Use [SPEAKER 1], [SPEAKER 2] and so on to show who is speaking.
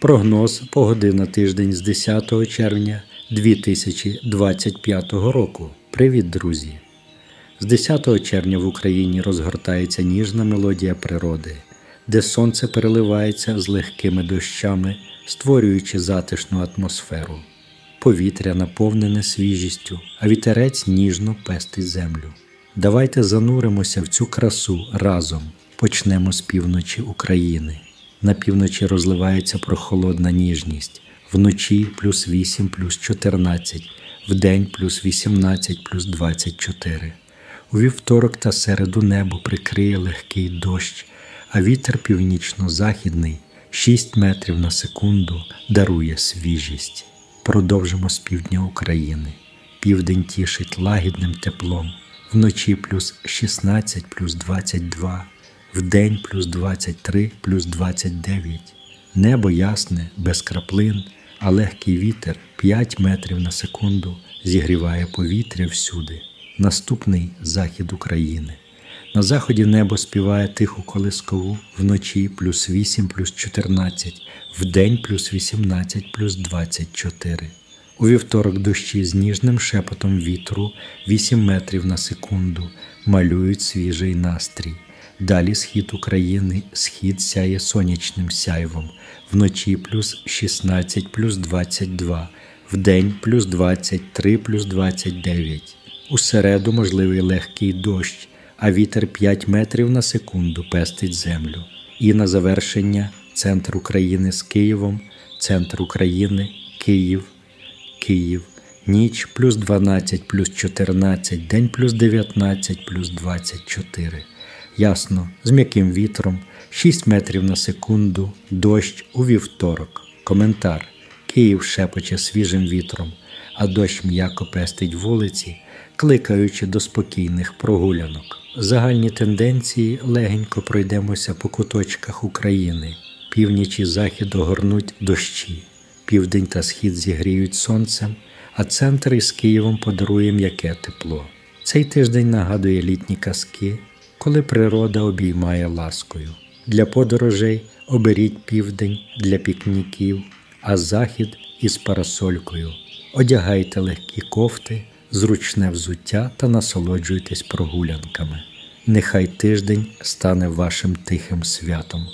[SPEAKER 1] Прогноз погоди на тиждень з 10 червня 2025 року. Привіт, друзі! З 10 червня в Україні розгортається ніжна мелодія природи, де сонце переливається з легкими дощами, створюючи затишну атмосферу. Повітря наповнене свіжістю, а вітерець ніжно пестить землю. Давайте зануримося в цю красу разом. Почнемо з півночі України. На півночі розливається прохолодна ніжність, вночі плюс 8 плюс 14, вдень плюс 18 плюс 24. У вівторок та середу небо прикриє легкий дощ, а вітер північно-західний 6 метрів на секунду дарує свіжість. Продовжимо з півдня України. Південь тішить лагідним теплом, вночі плюс 16 плюс 22, вдень плюс 23 плюс 29. Небо ясне, без краплин, а легкий вітер 5 метрів на секунду зігріває повітря всюди. Наступний захід України. На заході небо співає тиху колискову, вночі плюс 8 плюс 14, вдень плюс 18 плюс 24. У вівторок дощі з ніжним шепотом вітру 8 метрів на секунду малюють свіжий настрій. Далі схід України, схід сяє сонячним сяйвом, вночі плюс 16 плюс 22, вдень плюс 23 плюс 29. У середу можливий легкий дощ, а вітер 5 метрів на секунду пестить землю. І на завершення центр України з Києвом, центр України, Київ, Київ, ніч плюс 12 плюс 14, день плюс 19 плюс 24. Ясно, з м'яким вітром, 6 метрів на секунду, дощ у вівторок. Коментар. Київ шепоче свіжим вітром, а дощ м'яко пестить вулиці, кликаючи до спокійних прогулянок. Загальні тенденції легенько пройдемося по куточках України. Північ і захід огорнуть дощі, південь та схід зігріють сонцем, а центр із Києвом подарує м'яке тепло. Цей тиждень нагадує літні казки, коли природа обіймає ласкою. Для подорожей оберіть південь для пікніків, а захід із парасолькою. Одягайте легкі кофти, зручне взуття та насолоджуйтесь прогулянками. Нехай тиждень стане вашим тихим святом.